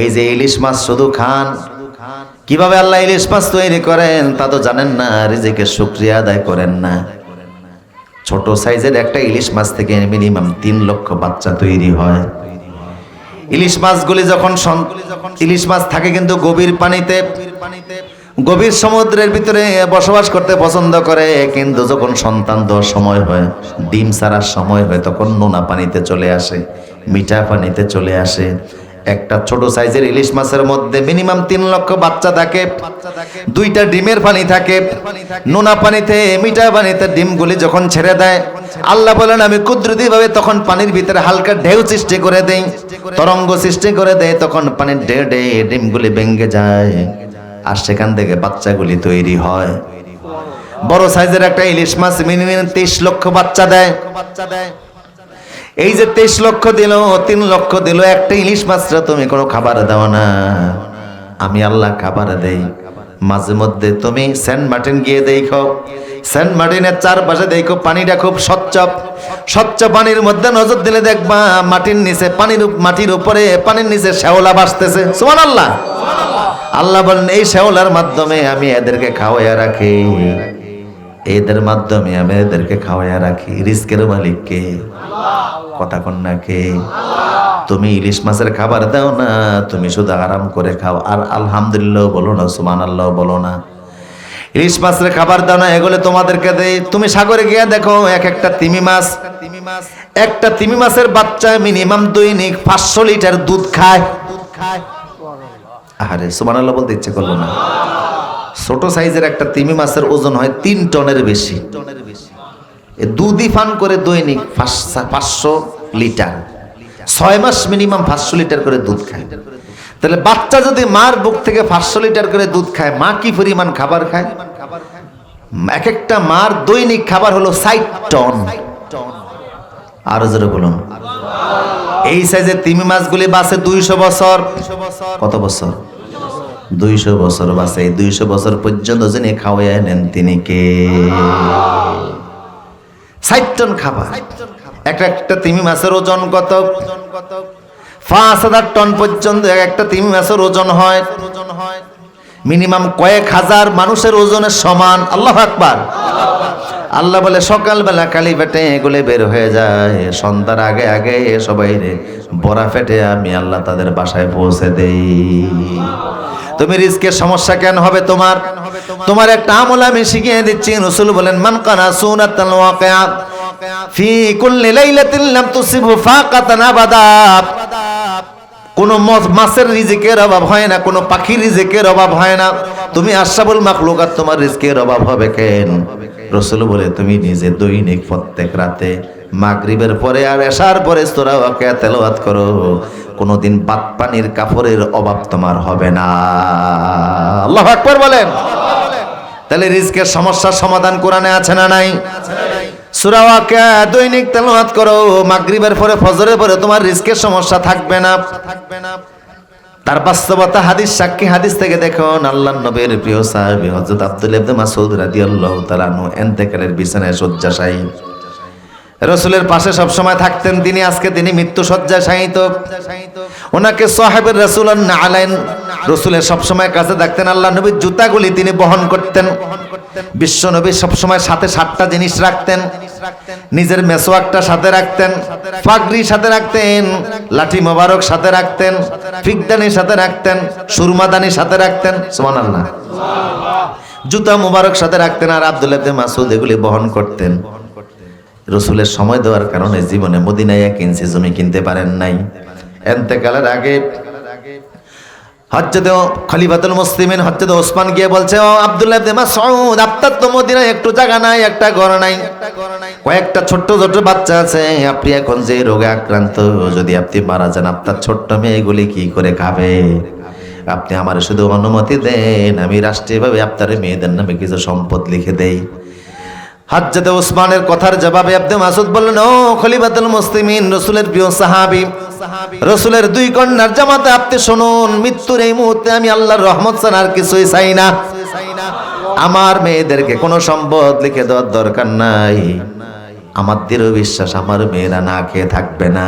এই যে ইলিশ মাছ শুধু খান, কীভাবে আল্লাহ ইলিশ মাছ তৈরি করেন তা তো জানেন না, রিজিকের শুক্রিয়া আদায় করেন না। ছোট সাইজের একটা ইলিশ মাছ থেকে মিনিমাম তিন লক্ষ বাচ্চা তৈরি হয়। ইলিশ মাছগুলি যখন ইলিশ মাছ থাকে কিন্তু গভীর পানিতে, গভীর সমুদ্রের ভিতরে বসবাস করতে পছন্দ করে, কিন্তু যখন সন্তান দেওয়ার সময় হয়, ডিম ছাড়ার সময় হয়, তখন নোনা পানিতে চলে আসে, মিঠা পানিতে চলে আসে। একটা ছোট সাইজের ইলিশ মাছের মধ্যে মিনিমাম তিন লক্ষ বাচ্চা থাকে। দুইটা ডিমের পানি থাকে। নোনা পানিতে, মিঠা পানিতে ডিমগুলি যখন ছেড়ে দেয়, আল্লাহ বলেন, আমি কুদরতি ভাবে তখন পানির ভিতরে হালকা ঢেউ সৃষ্টি করে দেই। তরঙ্গ সৃষ্টি করে দেয়, তখন পানির ঢেউ ঢে ডিমগুলি ভেঙে যায় আর সেখান থেকে বাচ্চাগুলি তৈরি হয়। বড় সাইজের একটা ইলিশ মাছ মিনিমাম তেইশ লক্ষ বাচ্চা দেয় বাচ্চা দেয়। এই যে তেইশ লক্ষ দিল, তিন লক্ষ দিল, একটা ইলিশ মাছটা তুমি কোনো খাবার দাও না। আমি আল্লাহ খাবার দেই। মাঝে মধ্যে তুমি সেন্ট মার্টিন গিয়ে দেখো। সেন্ট মার্টিনের চারপাশে দেখো, পানিটা খুব স্বচ্ছ। স্বচ্ছ পানির মধ্যে নজর দিলে দেখবা, মাটির নিচে পানির মাটির উপরে পানির নিচে শ্যাওলা বাসতেছে সুমান আল্লাহ আল্লাহ বলেন, এই শ্যাওলার মাধ্যমে আমি এদেরকে খাওয়াইয়া রাখি। এদের মাধ্যমে আমি এদেরকে খাওয়াইয়া রাখি। রিস্কের মালিককে কথা কন্যাকে তুমি ইলিশ মাছের খাবার দাও না, তুমি শুধু আরাম করে খাও। আর আলহামদুলিল্লাহ বলো না সুমান আল্লাহ বলো না। ইলিশ মাছের খাবার দাও না, এগুলো তোমাদেরকে দেই। তুমি সাগরে গিয়ে দেখো, এক একটা তিমি মাছ তিমি মাছ একটা তিমি মাছের বাচ্চা মিনিমাম দৈনিক পাঁচশো লিটার দুধ খায়। দুধ খায় আরে সুমান আল্লাহ বলতে ইচ্ছে করল না। ছোট সাইজের একটা তিমি মাছের ওজন হয় তিন টনের বেশি। দুধই ফান করে দৈনিক পাঁচশো লিটার। ছয় মাস মিনিমাম পাঁচশো লিটার করে দুধ খায়। তাহলে বাচ্চা যদি মার বুক থেকে পাঁচশো লিটার করে দুধ খায়, মা কি পরিমাণ খাবার খায়? এক একটা মার দৈনিক খাবার হলো ষাট টন। আরও জোরে বলুন। এই সাইজের তিমি মাছগুলি বাসে দুইশো বছর। কত বছর? দুইশো বছর বাসে দুইশো বছর পর্যন্ত যিনি খাওয়াই নেন তিনি কে? ষাট টন খাবার। একটা একটা তিমি মাছের ওজন কত? পাঁচ হাজার টন পর্যন্ত এক একটা তিমি মাছের ওজন হয়। মিনিমাম কয়েক হাজার মানুষের ওজনের সমান। আল্লাহ আকবার। আল্লাহ বলে, সকালবেলা কালি পেটে এগুলো বের হয়ে যায়। সন্ধ্যার আগে আগে সবাই রে, বড়া ফেটে আমি আল্লাহ তাদের বাসায় পৌঁছে দেই। তুমি রিস্কের সমস্যা কেন হবে তোমার? তোমার একটা আমল আমি শিখিয়ে দিচ্ছি। রসুল বলেন, মান কানা ওয়াকিয়া, ফি কুল্লি লাইলাতিন লাম তুসিবহু ফাকাতান আবাদা। কোনো মাছের রিজিকের অভাব হয় না, কোনো পাখির রিজিকের অভাব হয় না। তুমি আশাবুল মাখলুকাত, তোমার রিজিকের অভাব হবে কেন? রসুল বলে, তুমি নিজে দৈনিক প্রত্যেক রাতে মাগরিবের পরে আর এশার পরে তোরা ওকে তেলাওয়াত করো। কোনোদিন বাত পানির কাপড়ের অভাব তোমার হবে না। আল্লাহ আকবার বলেন। তাহলে রিজকের সমস্যার সমাধান কোরআনে আছে না নাই? সূরা ওয়াকিয়া দৈনিক তেলাওয়াত করো। মাগরিবের পরে, ফজরের পরে তোমার রিজকের সমস্যা থাকবে না। থাকবে না তার বাস্তবতা হাদিস, সাক্ষী হাদিস থেকে দেখুন আল্লাহ নবীর প্রিয় সাহাবী হযরত আব্দুল ইবনে মাসউদ রাদিয়াল্লাহু তাআলা আনহু এন্তেকালের বিছানায় শয্যাশায়ী। রসুলের পাশে সব সময় থাকতেন, তিনি আজকে তিনি মৃত্যু শয্যায় শায়িত। ওনাকে সাহেবের রসুল আলাইন রসুলের সবসময় কাছে থাকতেন, আল্লাহ নবীর জুতাগুলি তিনি বহন করতেন। বিশ্ব নবী সবসময় সাথে সাতটা জিনিস রাখতেন। নিজের মেসোয়াকটা সাথে রাখতেন, ফাগরি সাথে রাখতেন, লাঠি মোবারক সাথে রাখতেন ফিকদানির সাথে রাখতেন, সুরমাদানি সাথে রাখতেন সুমান আল্লাহ জুতা মোবারক সাথে রাখতেন আর আব্দুল ইবনে মাসুদ এগুলি বহন করতেন। রসুলের সময় দেওয়ার কারণে জীবনে মদিনায় এক ইঞ্চি জমি কিনতে পারেন নাই। এন্তেকালের আগে হজ্জতে খলিফাতুল মুসলিমিন হজ্জতে ওসমান গিয়ে বলছে, ও আব্দুল্লাহ ইবনে মাসউদ, আপনার তো মদিনায় একটু জায়গা নাই, একটা ঘর নাই। কয়েকটা ছোট্ট ছোট্ট বাচ্চা আছে, আপনি এখন যে রোগে আক্রান্ত, যদি আপনি মারা যান, আপনার ছোট্ট মেয়েগুলি কি করে খাবে? আপনি আমার শুধু অনুমতি দেন, আমি রাষ্ট্রীয়ভাবে আপনার মেয়েদের নামে কিছু সম্পদ লিখে দেই। হাজ্জাতে ওসমানের কথার জবাবে আব্দে মাসুদ বললেন, ও খলিফাতুল মুসলিমিন, রসুলের প্রিয় সাহাবী, রসুলের দুই কন্যার জামাতে আপনি শুনুন, মৃত্যুর এই মুহূর্তে আমি আল্লাহর রহমত আর কিছুই চাই না। আমার মেয়েদেরকে কোনো সম্পদ লিখে দেওয়ার দরকার নাই। আমার দৃঢ় বিশ্বাস, আমার মেয়েরা না খেয়ে থাকবে না।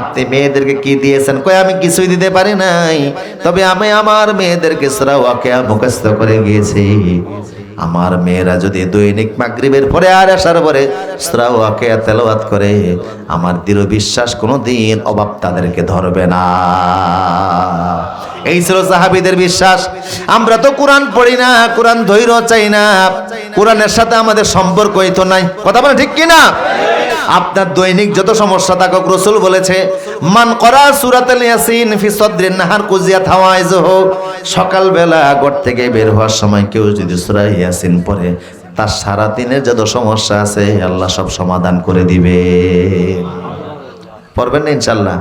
আপনি মেয়েদেরকে কি দিয়েছেন? কয়, আমি কিছুই দিতে পারি নাই। তবে আমি আমার মেয়েদেরকে সুরা ওয়াকিয়া মুখস্থ করে গিয়েছি। আমার মেয়েরা যদি দৈনিক মাগরিবের পরে আর আসার পরে ওয়াকিয়া তেলাওয়াত করে, আমার দৃঢ় বিশ্বাস কোনো দিন অভাব তাদেরকে ধরবে না। এই ছিল সাহাবিদের বিশ্বাস। আমরা তো কোরআন পড়ি না, কোরআন ধৈর্য চাই না। কোরআনের সাথে আমাদের সম্পর্কই তো নাই। কথা বলে ঠিক কিনা? আপনার দৈনিক যত সমস্যা থাকুক, রসুল বলেছে, মান করা সুরাতাল ইয়াসিন ফি সদরিন নাহার কুজিয়া থাওয়াইজ হোক সকালবেলা ঘর থেকে বের হওয়ার সময় কেউ যদি সুরা ইয়াসিন পড়ে, তার সারা দিনের যত সমস্যা আছে, আল্লাহ সব সমাধান করে দিবে। পড়বেন না ইনশাল্লাহ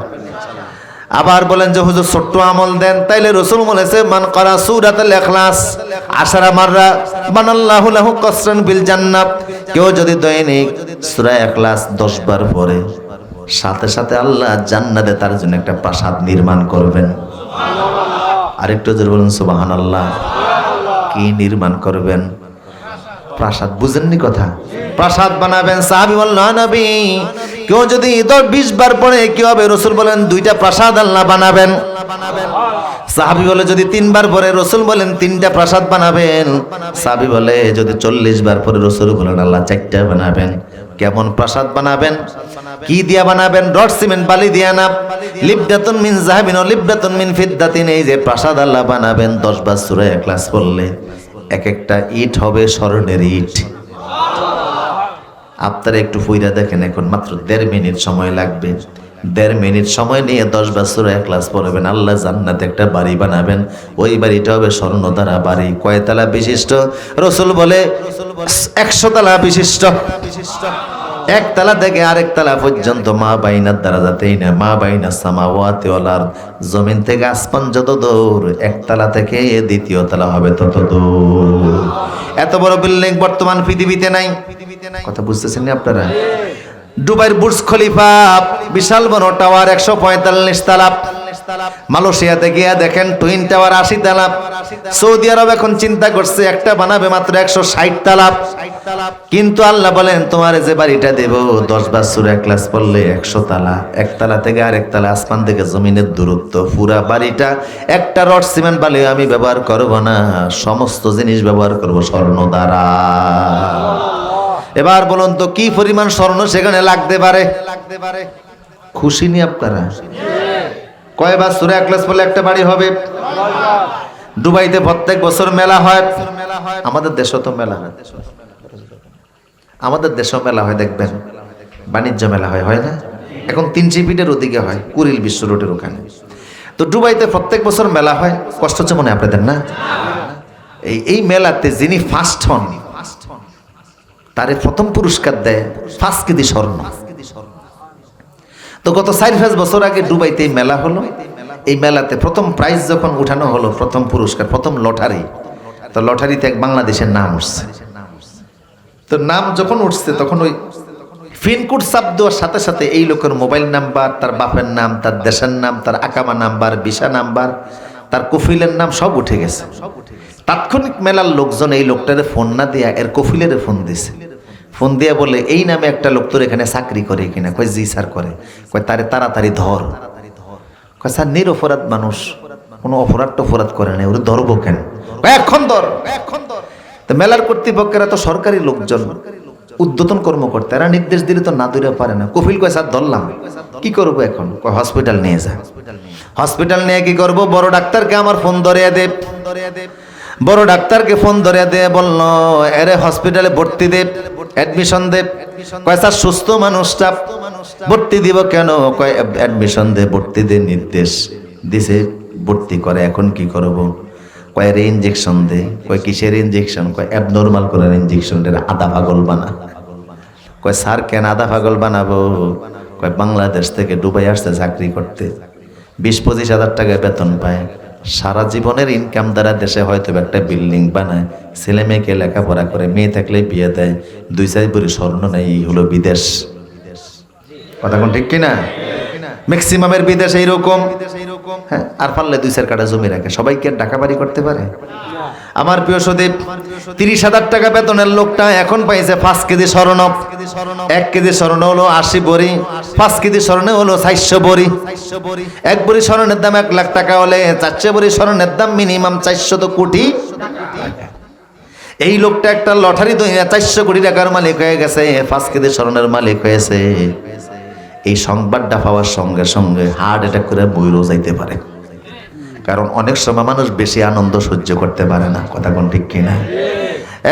আবার বলেন যে, হুজুর, ছোট্ট আমল দেন। তাইলে রসুল বলেছে, মান করা সুরাতাল ইখলাস, আশারা মাররা মান বানাল্লাহু লাহু কসরান বিল জান্নাত। কেউ যদি দৈনিক সূরা ইখলাস 10 বার পড়ে, সাথে সাথে আল্লাহ জান্নাতে তার জন্য একটা প্রাসাদ নির্মাণ করবেন। আরেকটু জোরে বলুন, সুবহানাল্লাহ। কি নির্মাণ করবেন? প্রাসাদ, বুঝেননি কথা? প্রাসাদ বানাবেন সাহাবি নবী, কেউ যদি দশ বিশ বার পরে কি হবে? রসুল বলেন, দুইটা প্রাসাদ আল্লাহ বানাবেন। সাহাবি বলে, যদি তিনবার পরে রসুল বলেন, তিনটা প্রাসাদ বানাবেন। সাহাবি বলে, যদি চল্লিশ বার পরে রসুল বলেন, আল্লাহ চারটা বানাবেন। কেমন প্রাসাদ বানাবেন? কি দিয়া বানাবেন? রড, সিমেন্ট, বালি দিয়া না? লিবদাতুন মিন জাহাবিন ও লিবদাতুন মিন ফিদ্দাতিন। এই যে প্রাসাদ আল্লাহ বানাবেন, দশ বার সুরা ক্লাস করলে এক একটা ইট হবে স্মরণের ইট। আপনারা একটু ফুইরা দেখেন এখন, মাত্র দেড় মিনিট সময় লাগবে। দেড় মিনিট সময় নিয়ে দশ বছর এক ক্লাস পড়বেন। আল্লাহ জান্নাতে একটা বাড়ি বানাবেন। ওই বাড়িটা হবে স্বর্ণ দ্বারা বাড়ি। কয়তলা বিশিষ্ট? রসুল বলে, একশো তলা বিশিষ্ট। একতলা থেকে আরেক তালা পর্যন্ত মা বাইনার দ্বারা যাতেই না মা বাইনা সামা ওলার জমিন থেকে আসমান যত দূর এক তালা থেকে দ্বিতীয় তালা হবে তত দূর। এত বড় বিল্ডিং বর্তমান পৃথিবীতে নাই। কথা বুঝতেছেন না আপনারা? দুবাইয়ের বুর্জ খলিফা বিশাল বড় টাওয়ার একশো পঁয়তাল্লিশ তালা। মালয়েশিয়াতে গিয়া দেখেন টুইন টাওয়ার আশি তালা সৌদি আরব এখন চিন্তা করছে একটা বানাবে মাত্র একশো ষাট তালা কিন্তু আল্লাহ বলেন তোমার যে বাড়িটা দেব দশ বছর এক ক্লাস পড়লে একশো তালা। একতলা থেকে আরেক তালা আসমান থেকে জমিনের দূরত্ব। পুরা বাড়িটা একটা রড সিমেন্ট বালি আমি ব্যবহার করব না। সমস্ত জিনিস ব্যবহার করব স্বর্ণ দ্বারা। এবার বলুন তো কি পরিমাণ স্বর্ণ সেখানে লাগতে পারে? লাগতে পারে। খুশি নি আপনারা? কয়বার সুরে এক ক্লাস বলে একটা বাড়ি হবে? দুবাইতে প্রত্যেক বছর মেলা হয়। আমাদের দেশও তো মেলা হয়। আমাদের দেশেও মেলা হয়, দেখবেন। বাণিজ্য মেলা হয় হয় না? এখন তিন চিপিটের ওদিকে হয়, কুরিল বিশ্ব রোডের ওখানে। তো দুবাইতে প্রত্যেক বছর মেলা হয়, কষ্ট হচ্ছে মনে আপনাদের, না? এই এই মেলাতে যিনি ফার্স্ট হন, তারে প্রথম পুরস্কার দেয় পাঁচ কেজি স্বর্ণ। তো গত চার পাঁচ বছর আগে দুবাইতে এই মেলা হলো। এই মেলাতে প্রথম প্রাইজ যখন উঠানো হলো, প্রথম পুরস্কার, প্রথম লটারি, তো লটারিতে এক বাংলাদেশের নাম উঠছে। তো নাম যখন উঠছে, তখন ওই পিনকোড চাপ দেওয়ার সাথে সাথে এই লোকের মোবাইল নাম্বার, তার বাপের নাম, তার দেশের নাম, তার আকামা নাম্বার, ভিসা নাম্বার, তার কফিলের নাম সব উঠে গেছে। তাৎক্ষণিক মেলার লোকজন এই লোকটারে ফোন না দিয়া এর কফিলের ফোন দিছে। ফোন দিয়া বলে, এই নামে একটা লোক তোর এখানে চাকরি করে কিনা? কয়, জি স্যার করে। কয়, তারে তাড়াতাড়ি ধর। কয়, স্যার, নিরপরাধ মানুষ। কোনো অপরাধ টপরাধ করে না ওরা ধরবো কেন? এখন ধর এখন ধর। তো মেলার কর্তৃপক্ষেরা তো সরকারি লোকজন উদ্বোধন কর্মকর্তা, এরা নির্দেশ দিলে তো না দূরে পারে না। কফিল কয়, স্যার, ধরলাম। কি করব এখন? কয়, হসপিটাল নিয়ে যা। হসপিটাল নিয়ে কি করব? বড় ডাক্তারকে আমার ফোন ধরিয়ে দে। বড় ডাক্তারকে ফোন ধরে দে বলল এরে হসপিটালে ভর্তি দে অ্যাডমিশন দে কয় স্যার সুস্থ মানুষটা ভর্তি দিব কেন? কয় অ্যাডমিশন দে ভর্তি দে নির্দেশ। দিছে ভর্তি করে এখন কি করব? কয় রে ইঞ্জেকশন দে। কয় কিসের ইঞ্জেকশন কয় অ্যাবনর্মাল করার ইঞ্জেকশন রে আধা পাগল বানা। কয় স্যার কেন আধা পাগল বানাবো? কয় বাংলাদেশ থেকে ডুবাই আসতে চাকরি করতে। বিশ পঁচিশ হাজার টাকা বেতন পায়। সারা জীবনের ইনকাম দ্বারা দেশে হয়তো একটা বিল্ডিং বানায়, ছেলে মেয়েকে লেখাপড়া করে, মেয়ে থাকলে বিয়ে দেয়, দুই চাই বুড়ি স্বর্ণ নেই, এই হলো বিদেশ। কথা কোন ঠিক কিনা? ম্যাক্সিমামের বিদেশে এইরকম। হ্যাঁ আর পারলে দুই চার কাটা জমি রাখে। সবাইকে টাকা বাড়ি করতে পারে? আমার প্রিয় সদীপ, তিরিশ হাজার টাকা বেতনের লোকটা এখন পাইছে পাঁচ কেজি স্বর্ণ। এক কেজি স্বর্ণ হলো আশি বড়ি, পাঁচ কেজি স্বর্ণে হলো চারশো বড়ি। এক বড়ি স্বর্ণের দাম এক লাখ টাকা হলে চারশো বড়ি স্বর্ণের দাম মিনিমাম চারশো তো কোটি এই লোকটা একটা লটারি চারশো কোটি টাকার মালিক হয়ে গেছে, পাঁচ কেজি স্বর্ণের মালিক হয়েছে। এই সংবাদটা পাওয়ার সঙ্গে সঙ্গে হার্ট অ্যাটাক করে বইরও যাইতে পারে। কারণ অনেক সময় মানুষ বেশি আনন্দ সহ্য করতে পারে না। কথা কোন ঠিক কিনা?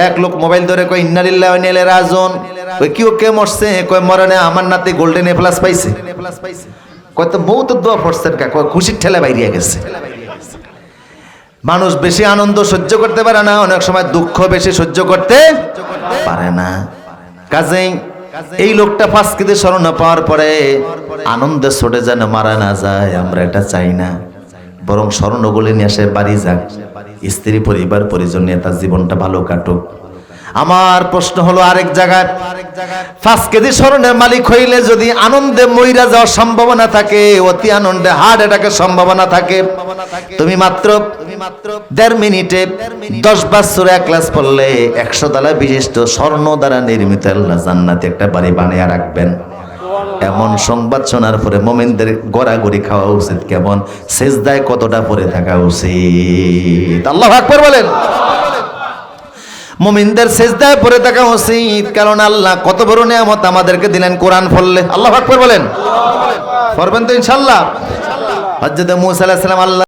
এক লোক মোবাইল ধরে কয় ইন্নালিল্লাহ নিলে রাজন কই কিও কে মরছে? কয় মরনে আমার নাতে গোল্ডেন এ প্লাস পাইছে। কয়, তো বউ তো দোয়া পড়ছেন কয়, খুশির ঠেলে বাইরিয়া গেছে। মানুষ বেশি আনন্দ সহ্য করতে পারে না, অনেক সময় দুঃখ বেশি সহ্য করতে পারে না। কাজেই এই লোকটা ফাঁসকিতে কেজি স্মরণ পাওয়ার পরে আনন্দে ছোটে যেন মারা না যায়, আমরা এটা চাই না। বরং স্মরণগুলি নিয়ে আসে বাড়ি যাক। স্ত্রী, পরিবার, পরিজন নিয়ে তার জীবনটা ভালো কাটুক। আমার প্রশ্ন হলো আরেক জায়গায় পাঁচ কেজি স্মরণের মালিক হইলে যদি আনন্দে মইরা যাওয়ার সম্ভাবনা থাকে অতি আনন্দে হার্ট অ্যাটাকের সম্ভাবনা থাকে। তুমি মাত্র দেড় মিনিটে দশ বছর এক ক্লাস পড়লে একশো তলা বিশিষ্ট স্বর্ণ দ্বারা নির্মিত আল্লাহ জান্নাতে একটা বাড়ি বানিয়ে রাখবেন। এমন সংবাদ শোনার পরে মোমেনদের গড়াগড়ি খাওয়া উচিত কেমন? সেজদায় কতটা পরে থাকা উচিত? আল্লাহ আকবর বলেন। মুমিনদের সেজদায় পরে থাকা উচিত, কারণ আল্লাহ কত বড় নিয়ামত আমাদেরকে দিলেন কোরআন ফললে আল্লাহ বলেন। ফরবেন তো ইনশাল্লাহ। মুসা আল্লাহ